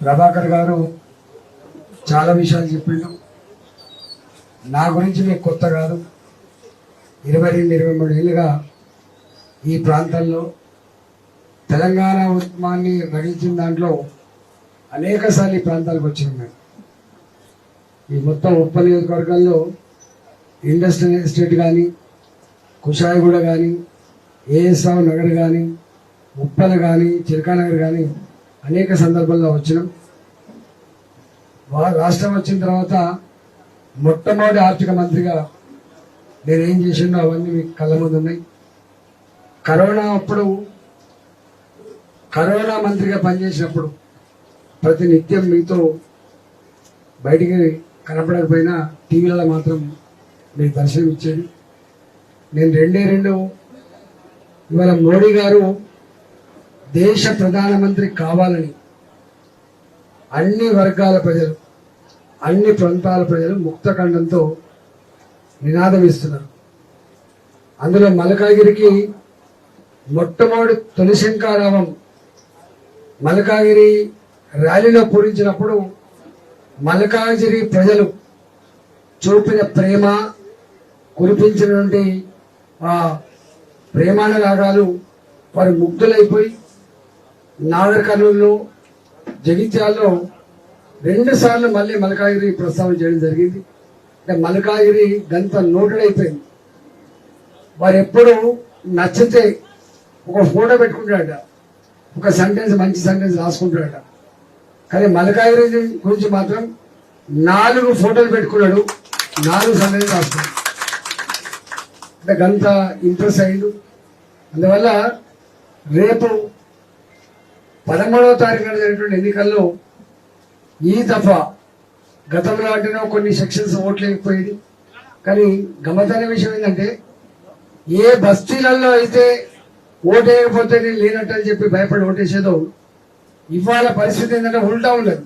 ప్రభాకర్ గారు చాలా విషయాలు చెప్పిండు నా గురించి మీకు కొత్త కాదు. ఇరవై రెండు ఇరవై మూడు ఏళ్ళుగా ఈ ప్రాంతంలో తెలంగాణ ఉద్యమాన్ని రగించిన దాంట్లో అనేకసార్లు ఈ ప్రాంతాలకు వచ్చి మేము. ఈ మొత్తం ఉప నియోజకవర్గాల్లో ఇండస్ట్రియల్ ఎస్టేట్ కానీ కుషాయిగూడ కానీ ఏఎస్ఆర్ నగర్ కానీ ఉప్పల్ కానీ చిలకానగర్ కానీ అనేక సందర్భాల్లో వచ్చినాం. వారు రాష్ట్రం వచ్చిన తర్వాత మొట్టమొదటి ఆర్థిక మంత్రిగా నేను ఏం చేసిండో అవన్నీ మీకు కళ్ళ ముందు ఉన్నాయి. కరోనా అప్పుడు కరోనా మంత్రిగా పనిచేసినప్పుడు ప్రతి నిత్యం మీతో బయటికి కనపడకపోయినా టీవీలలో మాత్రం మీకు దర్శనం ఇచ్చేది నేను రెండే రెండు ఇవాళ మోడీ గారు దేశ ప్రధానమంత్రి కావాలని అన్ని వర్గాల ప్రజలు అన్ని ప్రాంతాల ప్రజలు ముక్తఖండంతో నినాదం ఇస్తున్నారు. అందులో మలకాగిరికి మొట్టమొదటి తొలి శంకారావం మలకాగిరి ర్యాలీలో పూరించినప్పుడు మలకాగిరి ప్రజలు చూపిన ప్రేమ కురిపించినటువంటి ఆ ప్రేమానురాగాలు వారు ముగ్ధులైపోయి నాగర్ కర్నూలులో జగిత్యాల్లో రెండు సార్లు మళ్ళీ మలకాగిరి ప్రస్తావన చేయడం జరిగింది. అంటే మలకాగిరి గంత నోటుడైపోయింది. అయిపోయింది వారు ఎప్పుడు నచ్చితే ఒక ఫోటో పెట్టుకుంటాడట ఒక సెంటెన్స్ మంచి సెంటెన్స్ రాసుకుంటాడట కానీ మలకాగిరి గురించి మాత్రం నాలుగు ఫోటోలు పెట్టుకున్నాడు. నాలుగు సెంటెన్స్ రాసుకున్నాడు. అంటే గంత ఇంట్రెస్ట్ అయిండు అందువల్ల రేపు పదమూడవ తారీఖు జరిగినటువంటి ఎన్నికల్లో ఈ దఫా గతంలో అంటేనే కొన్ని సెక్షన్స్ ఓట్లేకపోయేది. కానీ గమ్మతైన విషయం ఏంటంటే ఏ బస్తీలలో అయితే ఓటేయకపోతే నేను లేనట్టు అని చెప్పి భయపడి ఓటేసేదో ఇవాళ పరిస్థితి ఏంటంటే ఉల్టా ఉండదు.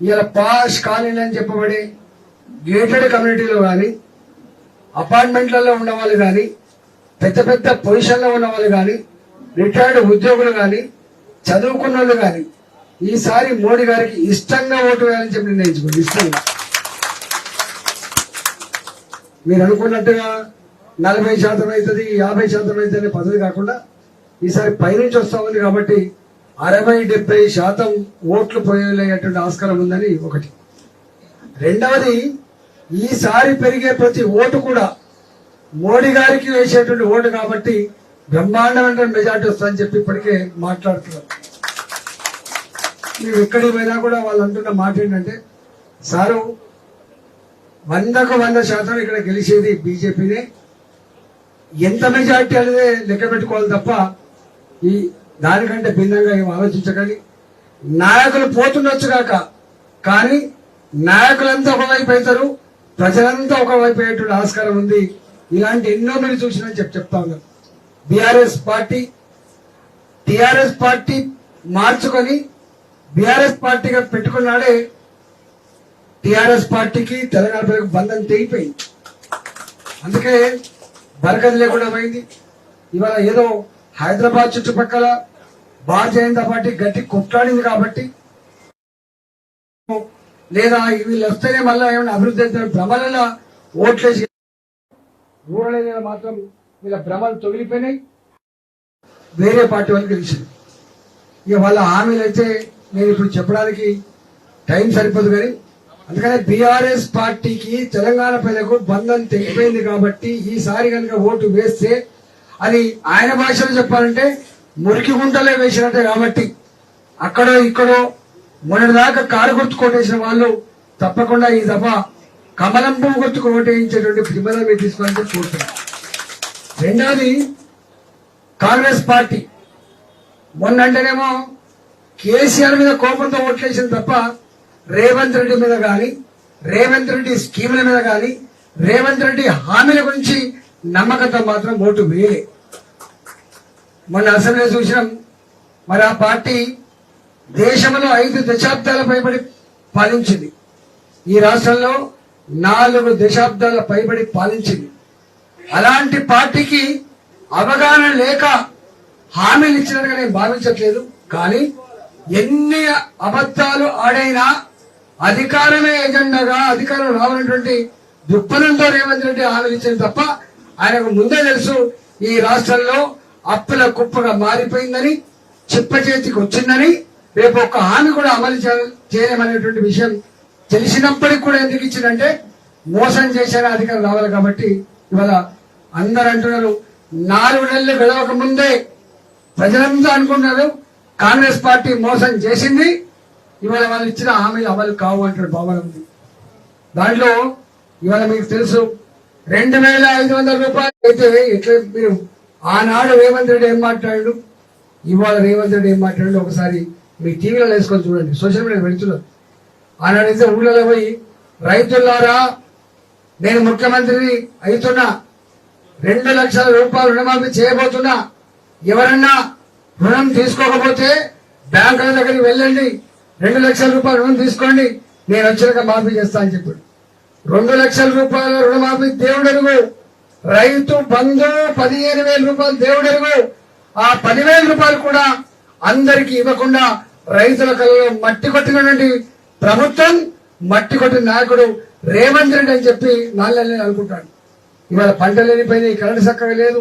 ఇవాళ పాష్ కాలనీ అని చెప్పబడే గేటెడ్ కమ్యూనిటీలో కానీ అపార్ట్మెంట్లలో ఉన్న వాళ్ళు కానీ పెద్ద పెద్ద పొజిషన్లో ఉన్న వాళ్ళు కానీ రిటైర్డ్ ఉద్యోగులు కానీ చదువుకున్న వాళ్ళు కానీ ఈసారి మోడీ గారికి ఇష్టంగా ఓటు వేయాలని చెప్పి నిర్ణయించుకోండి. ఇష్టంగా. మీరు అనుకున్నట్టుగా నలభై శాతం అవుతుంది యాభై శాతం అవుతుంది అనే పద్ధతి కాకుండా ఈసారి పైనుంచి వస్తా ఉంది కాబట్టి అరవై డెబ్బై శాతం ఓట్లు పోయలేటువంటి ఆస్కారం ఉందని ఒకటి. రెండవది ఈసారి పెరిగే ప్రతి ఓటు కూడా మోడీ గారికి వేసేటువంటి ఓటు కాబట్టి బ్రహ్మాండమైన మెజార్టీ వస్తుందని చెప్పి ఇప్పటికే మాట్లాడుతున్నారు మేము ఎక్కడికి పోయినా కూడా వాళ్ళు అంటున్న మాట ఏంటంటే సారు వందకు వంద శాతం ఇక్కడ గెలిచేది బీజేపీనే. ఎంత మెజార్టీ అనేది లెక్క పెట్టుకోవాలి తప్ప ఈ దానికంటే భిన్నంగా ఏం ఆలోచించకండి. నాయకులు పోతుండొచ్చు కాక కానీ నాయకులంతా ఒకవైపు అవుతారు ప్రజలంతా ఒకవైపు అయ్యేటువంటి ఆస్కారం ఉంది. ఇలాంటి ఎన్నో మీరు చూసినా చెప్పి చెప్తా ఉన్నారు బీఆర్ఎస్ పార్టీ టిఆర్ఎస్ పార్టీ మార్చుకొని బీఆర్ఎస్ పార్టీగా పెట్టుకున్నాడే టిఆర్ఎస్ పార్టీకి తెలంగాణ ప్రజలకు బంధం తెగిపోయింది. అందుకే బరకది లేకుండా పోయింది. ఇవాళ ఏదో హైదరాబాద్ చుట్టుపక్కల భారతీయ జనతా పార్టీ గట్టి కొట్లాడింది కాబట్టి లేదా వీళ్ళు వస్తేనే మళ్ళీ ఏమైనా అభివృద్ధి అయితే భ్రమలలో ఓట్లేసి రూరల్ ఏరియాలో మాత్రం వీళ్ళ భ్రమలు తొగిలిపోయినాయి వేరే పార్టీ వాళ్ళకి గెలిచింది. ఇక వాళ్ళ హామీలు అయితే నేను ఇప్పుడు చెప్పడానికి టైం సరిపోదు కానీ అందుకనే బీఆర్ఎస్ పార్టీకి తెలంగాణ ప్రజలకు బంధం తెగిపోయింది కాబట్టి ఈసారి కనుక ఓటు వేస్తే అది ఆయన భాషలో చెప్పాలంటే మురికి గుంటలే వేసినట్టే కాబట్టి అక్కడో ఇక్కడో మొన్నటిదాకా కారు గుర్తు కొట్టేసిన వాళ్ళు తప్పకుండా ఈ దఫా కమలం పువ్వు గుర్తుకు ఓటేయించేటువంటి ప్రతిభలో మీరు తీసుకోవాలని కోరుతున్నాను. రెండవది కాంగ్రెస్ పార్టీ. మొన్నంటేనేమో కేసీఆర్ మీద కోపంతో ఓట్లేసింది తప్ప రేవంత్ రెడ్డి మీద కానీ రేవంత్ రెడ్డి స్కీముల మీద కానీ రేవంత్ రెడ్డి హామీల గురించి నమ్మకంతో మాత్రం ఓటు వేయలే. మొన్న అసెంబ్లీ చూసినాం మరి ఆ పార్టీ దేశంలో ఐదు దశాబ్దాల పైబడి పాలించింది. ఈ రాష్ట్రంలో నాలుగు దశాబ్దాల పైబడి పాలించింది. అలాంటి పార్టీకి అవగాహన లేక హామీలు ఇచ్చినట్టుగా నేను భావించట్లేదు. కానీ ఎన్ని అబద్ధాలు ఆడైనా అధికారమే ఎజెండాగా అధికారం రావాలన్నటువంటి దృక్పథంతో రేవంత్ రెడ్డి హామీలు తప్ప ఆయనకు ముందే తెలుసు ఈ రాష్ట్రంలో అప్పుల కుప్పగా మారిపోయిందని చిప్ప చేతికి వచ్చిందని రేపు ఒక్క హామీ కూడా అమలు చే- చేయలేమనేటువంటి విషయం తెలిసినప్పటికీ కూడా ఎందుకు ఇచ్చిందంటే మోసం చేశారు అధికారం రావాలి కాబట్టి ఇవాళ అందరు అంటున్నారు నాలుగు నెలలు గడవక ముందే ప్రజలంతా అనుకున్నారు. కాంగ్రెస్ పార్టీ మోసం చేసింది. ఇవాళ వాళ్ళు ఇచ్చిన హామీలు అమలు కావు అంటాడు భావన ఉంది దాంట్లో ఇవాళ మీకు తెలుసు రెండు వేల ఐదు వందల రూపాయలు అయితే ఎట్లా మీరు ఆనాడు రేవంత్ రెడ్డి ఏం మాట్లాడు ఇవాళ రేవంత్ రెడ్డి ఏం మాట్లాడు ఒకసారి మీ టీవీలో వేసుకొని చూడండి. సోషల్ మీడియా పెడుతున్నారు. ఆనాడైతే ఊళ్ళలో పోయి రైతులారా నేను ముఖ్యమంత్రిని అవుతున్నా. రెండు లక్షల రూపాయలు రుణమాఫీ చేయబోతున్నా ఎవరన్నా రుణం తీసుకోకపోతే బ్యాంకుల దగ్గరికి వెళ్ళండి. రెండు లక్షల రూపాయలు రుణం తీసుకోండి. నేను వచ్చాక మాఫీ చేస్తా అని చెప్పాడు. రెండు లక్షల రూపాయల రుణమాఫీ దేవుడెరుగు రైతు బంధు పదిహేను వేల రూపాయలు దేవుడెరుగు ఆ పదివేల రూపాయలు కూడా అందరికి ఇవ్వకుండా రైతుల కళ్ళలో మట్టి కొట్టినటువంటి ప్రభుత్వం మట్టి కొట్టిన నాయకుడు రేవంత్ రెడ్డి అని చెప్పి నాలుగు అనుకుంటాడు. ఇవాళ పంటలు లేనిపోయినాయి కరెంటు చక్కగా లేదు.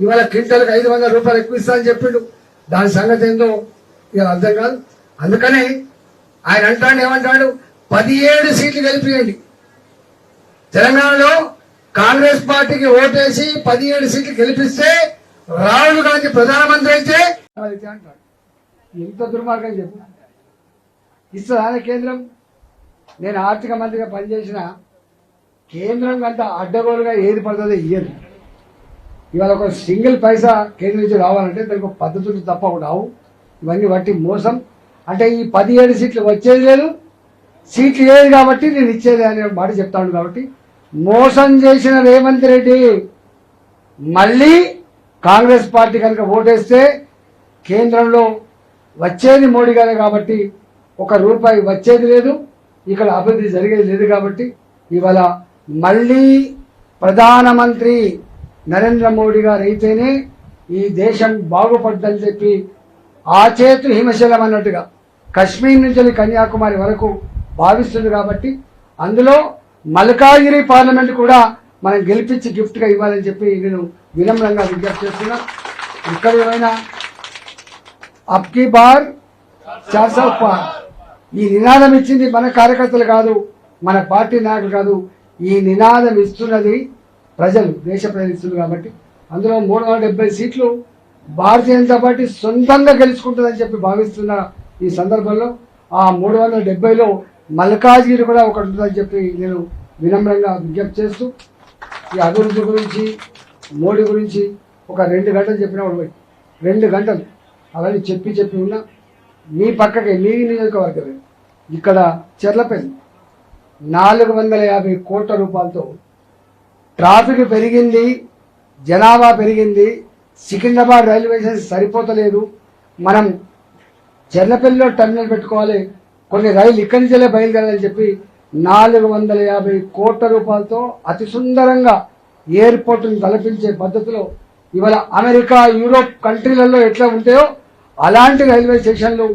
ఇవాళ క్వింటల్కి ఐదు వందల రూపాయలు ఎక్కువ ఇస్తా అని చెప్పిండు. దాని సంగతి ఏందో ఇవాళ అర్థం కాదు. అందుకనే ఆయన అంటాడు ఏమంటాడు? పదిహేడు సీట్లు గెలిపియండి. తెలంగాణలో కాంగ్రెస్ పార్టీకి ఓటేసి పదిహేడు సీట్లు గెలిపిస్తే రాహుల్ గాంధీ ప్రధానమంత్రి అయితే అయితే అంటాడు. ఎంత దుర్మార్గం చెప్పు. ఇస్తుందా కేంద్రం? నేను ఆర్థిక మంత్రిగా పనిచేసిన కేంద్రం కంటే అడ్డగోలుగా ఏది పడుతుందో ఇయ్యదు. ఇవాళ ఒక సింగిల్ పైసా కేంద్రం నుంచి రావాలంటే దానికి ఒక పద్ధతులు తప్ప రావు. ఇవన్నీ బట్టి మోసం. అంటే ఈ పదిహేడు సీట్లు వచ్చేది లేదు. సీట్లు లేదు కాబట్టి నేను ఇచ్చేది అనే మాట చెప్తాను కాబట్టి మోసం చేసిన రేవంత్ రెడ్డి మళ్ళీ కాంగ్రెస్ పార్టీ కనుక ఓటేస్తే కేంద్రంలో వచ్చేది మోడీ గారే కాబట్టి ఒక రూపాయి వచ్చేది లేదు. ఇక్కడ అభివృద్ధి జరిగేది లేదు కాబట్టి ఇవాళ మళ్ళీ ప్రధానమంత్రి నరేంద్ర మోడీ గారు అయితేనే ఈ దేశం బాగుపడ్డని చెప్పి ఆ చేతు హిమశలం అన్నట్టుగా కశ్మీర్ నుంచి కన్యాకుమారి వరకు భావిస్తుంది కాబట్టి అందులో మల్కాగిరి పార్లమెంట్ కూడా మనం గెలిపించి గిఫ్ట్గా ఇవ్వాలని చెప్పి నేను వినమ్రంగా విజ్ఞప్తి చేస్తున్నా. ఇక్కడ ఏమైనా అప్కి బార్ చార్ పార్. ఈ నినాదం ఇచ్చింది మన కార్యకర్తలు కాదు మన పార్టీ నాయకులు కాదు ఈ నినాదం ఇస్తున్నది ప్రజలు దేశ ప్రజలు కాబట్టి. అందులో మూడు వందల డెబ్బై సీట్లు భారతీయ జనతా పార్టీ సొంతంగా గెలుచుకుంటుందని చెప్పి భావిస్తున్న ఈ సందర్భంలో ఆ మూడు వందల డెబ్బైలో మల్కాజ్గిరి కూడా ఒకటి ఉంటుందని చెప్పి నేను వినమ్రంగా విజ్ఞప్తి చేస్తూ ఈ అభివృద్ధి గురించి మోడీ గురించి ఒక రెండు గంటలు చెప్పిన రెండు గంటలు అవన్నీ చెప్పి చెప్పి ఉన్నా మీ పక్కకి మీ నియోజకవర్గమే. ఇక్కడ చెర్లపల్లి నాలుగు వందల యాభై కోట్ల రూపాయలతో ట్రాఫిక్ పెరిగింది జనాభా పెరిగింది సికింద్రాబాద్ రైల్వే స్టేషన్ సరిపోతలేదు. మనం చెర్లపల్లిలో టర్మినల్ పెట్టుకోవాలి కొన్ని రైలు ఇక్కడి నుంచే బయలుదేరాలని చెప్పి నాలుగు వందల యాభై కోట్ల రూపాయలతో అతి సుందరంగా ఎయిర్పోర్టును తలపించే పద్ధతిలో ఇవాళ అమెరికా యూరోప్ కంట్రీలలో ఎట్లా ఉంటాయో అలాంటి రైల్వే స్టేషన్లు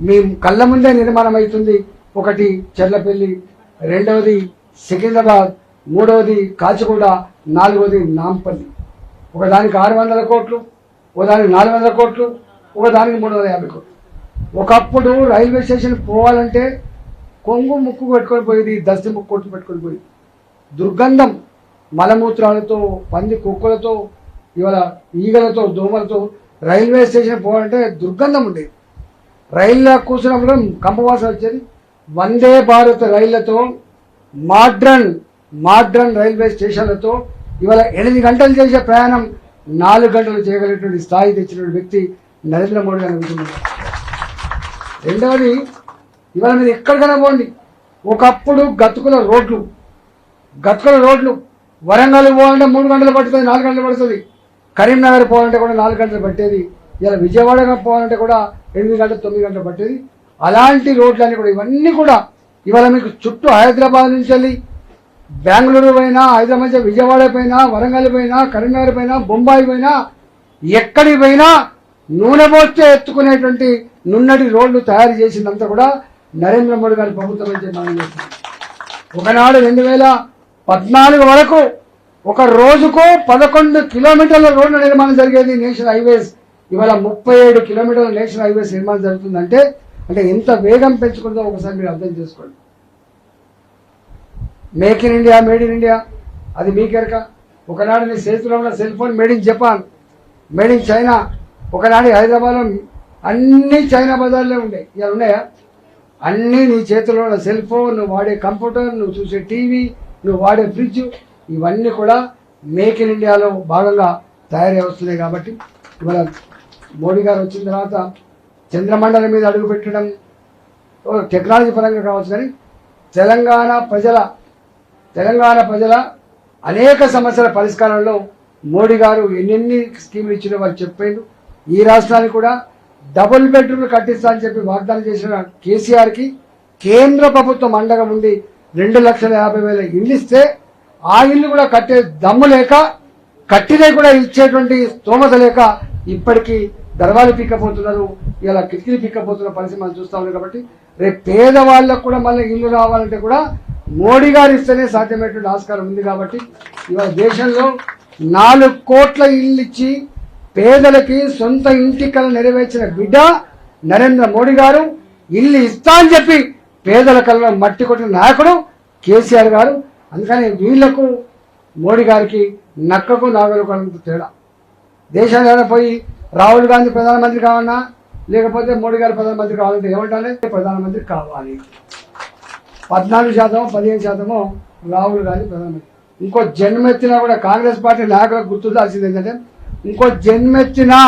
మీ కళ్ళ ముందే నిర్మాణం అవుతుంది ఒకటి చెర్లపల్లి రెండవది సికింద్రాబాద్ మూడవది కాచిగూడ నాలుగవది నాంపల్లి. ఒకదానికి ఆరు వందల కోట్లు ఒకదానికి నాలుగు వందల కోట్లు ఒకదానికి మూడు వందల యాభై కోట్లు. ఒకప్పుడు రైల్వే స్టేషన్ పోవాలంటే కొంగు ముక్కు పెట్టుకొని పోయేది దస్తి ముక్కు కొట్టు పెట్టుకొని పోయేది. దుర్గంధం మలమూత్రాలతో పంది కుక్కలతో ఇవాళ ఈగలతో దోమలతో రైల్వే స్టేషన్ పోవాలంటే దుర్గంధం ఉండేది. రైల్లో కూర్చున్నప్పుడు కంపవాసన వచ్చేది. వందే భారత్ రైళ్ళతో మాడ్రన్ మాడ్రన్ రైల్వే స్టేషన్లతో ఇవాళ ఎనిమిది గంటలు చేసే ప్రయాణం నాలుగు గంటలు చేయగలిగినటువంటి స్థాయి తెచ్చినటువంటి వ్యక్తి నరేంద్ర మోడీ అని అనుకుంటున్నారు రెండవది ఇవాళ మీరు ఎక్కడికైనా పోండి. ఒకప్పుడు గతుకుల రోడ్లు గతుకుల రోడ్లు. వరంగల్ పోవాలంటే మూడు గంటలు పడుతుంది నాలుగు గంటలు పడుతుంది. కరీంనగర్ పోవాలంటే కూడా నాలుగు గంటలు పట్టేది. ఇలా విజయవాడ పోవాలంటే కూడా ఎనిమిది గంటలు తొమ్మిది గంటలు పట్టేది. అలాంటి రోడ్లన్నీ కూడా ఇవన్నీ కూడా ఇవాళ మీకు చుట్టూ హైదరాబాద్ నుంచి వెళ్ళి బెంగళూరు పోయినా హైదరాబాద్ విజయవాడ పోయినా వరంగల్ పోయినా కరీంనగర్ పోయినా బొంబాయి పోయినా ఎక్కడికి పోయినా నూనె పోస్తే ఎత్తుకునేటువంటి నున్నటి రోడ్లు తయారు చేసిందంతా కూడా నరేంద్ర మోడీ గారి ప్రభుత్వం అని చెప్పి ఒకనాడు రెండు వేల పద్నాలుగు వరకు ఒక రోజుకు పదకొండు కిలోమీటర్ల రోడ్ల నిర్మాణం జరిగేది నేషనల్ హైవేస్. ఇవాళ ముప్పై ఏడు కిలోమీటర్ల నేషనల్ హైవేస్ నిర్మాణం జరుగుతుందంటే అంటే ఎంత వేగం పెంచుకుందో ఒకసారి మీరు అర్థం చేసుకోండి. Make in India made in India అది మీకెరక ఒకనాడు నీ చేతిలో ఉన్న cell phone made in Japan made in China ఒకనాడు హైదరాబాద్లో అన్ని చైనా బజార్లే ఉండే. ఇవాళ ఉన్నాయా? అన్నీ నీ చేతిలో ఉన్న సెల్ ఫోన్ నువ్వు వాడే కంప్యూటర్ నువ్వు చూసే టీవీ నువ్వు వాడే ఫ్రిడ్జ్ ఇవన్నీ కూడా మేక్ ఇన్ ఇండియాలో భాగంగా తయారై వస్తున్నాయి కాబట్టి ఇవాళ మోడీ గారు వచ్చిన తర్వాత చంద్రమండలం మీద అడుగుపెట్టడం టెక్నాలజీ పరంగా కావచ్చు కానీ తెలంగాణ ప్రజల తెలంగాణ ప్రజల అనేక సమస్యల పరిష్కారంలో మోడీ గారు ఎన్నెన్ని స్కీములు ఇచ్చినా వాళ్ళు చెప్పారు. ఈ రాష్ట్రానికి కూడా డబుల్ బెడ్రూమ్లు కట్టిస్తా అని చెప్పి వాగ్దానం చేసిన కేసీఆర్కి కేంద్ర ప్రభుత్వం అండగా ఉండి రెండు లక్షల యాభై వేల ఇల్లు ఇస్తే ఆ ఇల్లు కూడా కట్టే దమ్ము లేక కట్టినవి కూడా ఇచ్చేటువంటి స్తోమత లేక ఇప్పటికీ దర్వాలు పీకపోతున్నారు ఇలా కిటికీలు పిక్కపోతున్న పరిస్థితి మనం చూస్తా ఉన్నాం కాబట్టి రేపు పేదవాళ్ళకు కూడా మళ్ళీ ఇల్లు రావాలంటే కూడా మోడీ గారు ఇస్తేనే సాధ్యమైనటువంటి ఆస్కారం ఉంది కాబట్టి ఇవాళ దేశంలో నాలుగు కోట్ల ఇల్లు ఇచ్చి పేదలకి సొంత ఇంటి కళ నెరవేర్చిన బిడ్డ నరేంద్ర మోడీ గారు ఇల్లు ఇస్తా అని చెప్పి పేదల కళలో మట్టి కొట్టిన నాయకుడు కేసీఆర్ గారు. అందుకని వీళ్ళకు మోడీ గారికి నక్కకు నాగలకు అంత తేడా. దేశాలు పోయి రాహుల్ గాంధీ ప్రధానమంత్రి కావన్నా లేకపోతే మోడీ గారు ప్రధానమంత్రి కావాలంటే ఏమంటారు? ప్రధానమంత్రి కావాలి. పద్నాలుగు శాతం పదిహేను శాతమో రాహుల్ గాంధీ ప్రధానమంత్రి. ఇంకో జన్మెత్తినా కూడా కాంగ్రెస్ పార్టీ నాయకులకు గుర్తుండాల్సింది ఏంటంటే ఇంకో జన్మెత్తినా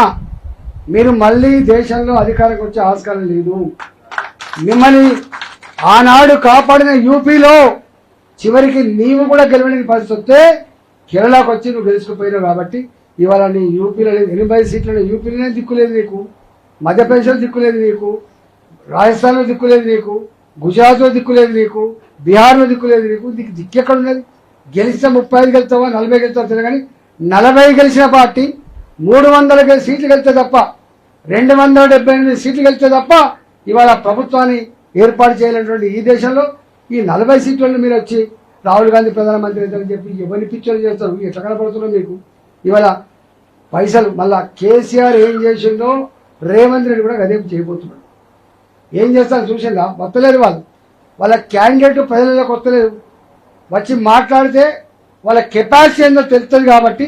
మీరు మళ్ళీ దేశంలో అధికారంకి వచ్చే ఆస్కారం లేదు. మిమ్మల్ని ఆనాడు కాపాడిన యూపీలో చివరికి నీవు కూడా గెలవడానికి పరిస్థితి వస్తే కేరళకు వచ్చి నువ్వు గెలుచుకుపోయినావు కాబట్టి ఇవాళ నీ యూపీలో ఎనభై సీట్లలో యూపీలోనే దిక్కులేదు నీకు. మధ్యప్రదేశ్లో దిక్కులేదు నీకు రాజస్థాన్లో దిక్కులేదు నీకు గుజరాత్లో దిక్కులేదు నీకు బీహార్లో దిక్కులేదు నీకు నీకు దిక్కు ఎక్కడ ఉన్నది? గెలిస్తే ముప్పై ఐదు గెలుస్తావా నలభై గెలుస్తావా తెలియదు కానీ నలభై గెలిచిన పార్టీ మూడు వందల సీట్లు గెలిస్తే తప్ప రెండు వందల డెబ్బై ఎనిమిది సీట్లు గెలిస్తే తప్ప ఇవాళ ప్రభుత్వాన్ని ఏర్పాటు చేయలేనటువంటి ఈ దేశంలో ఈ నలభై సీట్లను మీరు వచ్చి రాహుల్ గాంధీ ప్రధానమంత్రి అవుతారని చెప్పి ఎవరిని పిక్చర్ చేస్తారు? ఎట్లా కనపడుతుందో మీకు? ఇవాళ పైసలు మళ్ళా కేసీఆర్ ఏం చేసిందో రేవంత్ రెడ్డి కూడా అదే చేయబోతున్నాడు. ఏం చేస్తారు చూసిందా వస్తలేరు వాళ్ళు. వాళ్ళ క్యాండిడేట్ ప్రజలకు వస్తలేదు వచ్చి మాట్లాడితే వాళ్ళ కెపాసిటీ ఏందో తెలుస్తుంది కాబట్టి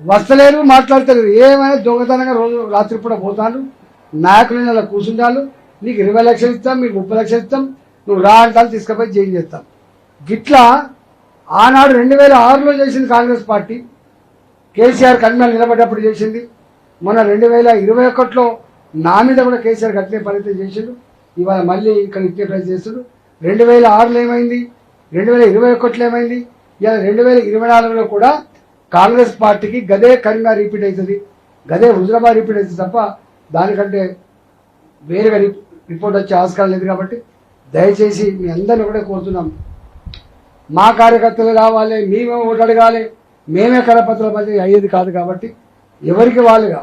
వస్తలేరు మాట్లాడతారు ఏమైనా దొంగతనంగా రోజు రాత్రి పూట పోతాను నాయకులు అలా కూర్చుంటాను నీకు ఇరవై లక్షలు ఇస్తాం మీకు ముప్పై లక్షలు ఇస్తాం నువ్వు రా అంటాను తీసుకుపోయి చేంజ్ చేస్తాం గిట్లా ఆనాడు రెండు వేల ఆరులో చేసింది కాంగ్రెస్ పార్టీ. కేసీఆర్ కన్మల్ నిలబడ్డప్పుడు చేసింది. మొన్న రెండు వేల ఇరవై ఒకటిలో నా మీద కూడా కేసీఆర్ కట్టిన పరిస్థితి చేసిండు. ఇవాళ మళ్ళీ ఇక్కడ ఇట్లే ప్రయత్నం చేస్తుడు. రెండు వేల ఆరులో ఏమైంది? రెండు వేల ఇరవై ఒకటిలో ఏమైంది? ఇలా రెండు వేల ఇరవై నాలుగులో కూడా కాంగ్రెస్ పార్టీకి గదే కరీంగా రిపీట్ అవుతుంది. గదే హుజరాబాద్ రిపీట్ అవుతుంది తప్ప దానికంటే వేరుగా రిపోర్ట్ వచ్చే ఆస్కారం లేదు కాబట్టి దయచేసి మీ అందరిని కూడా కోరుతున్నాం. మా కార్యకర్తలు రావాలి మేమే ఓటు అడగాలి మేమే కరపత్రాల మధ్య అయ్యేది కాదు కాబట్టి ఎవరికి వాళ్ళుగా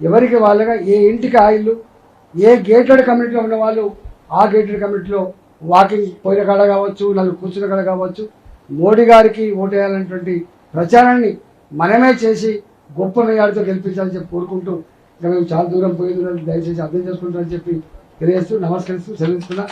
ఎవరికి వాళ్ళగా ఏ ఇంటికి ఆ ఇల్లు ఏ గేటెడ్ కమ్యూనిటీలో ఉన్న వాళ్ళు ఆ గేటెడ్ కమ్యూనిటీలో వాకింగ్ పోయిన కాడ కావచ్చు నలుగురు కూర్చున్న కాడ కావచ్చు మోడీ గారికి ఓటేయాలనేటువంటి ప్రచారాన్ని మనమే చేసి గొప్ప మేయాడితో గెలిపించాలని చెప్పి కోరుకుంటూ ఇంకా మేము చాలా దూరం పోయిందని దయచేసి అర్థం చేసుకుంటామని చెప్పి తెలియజేస్తూ నమస్కరిస్తూ సెలవిస్తున్నా.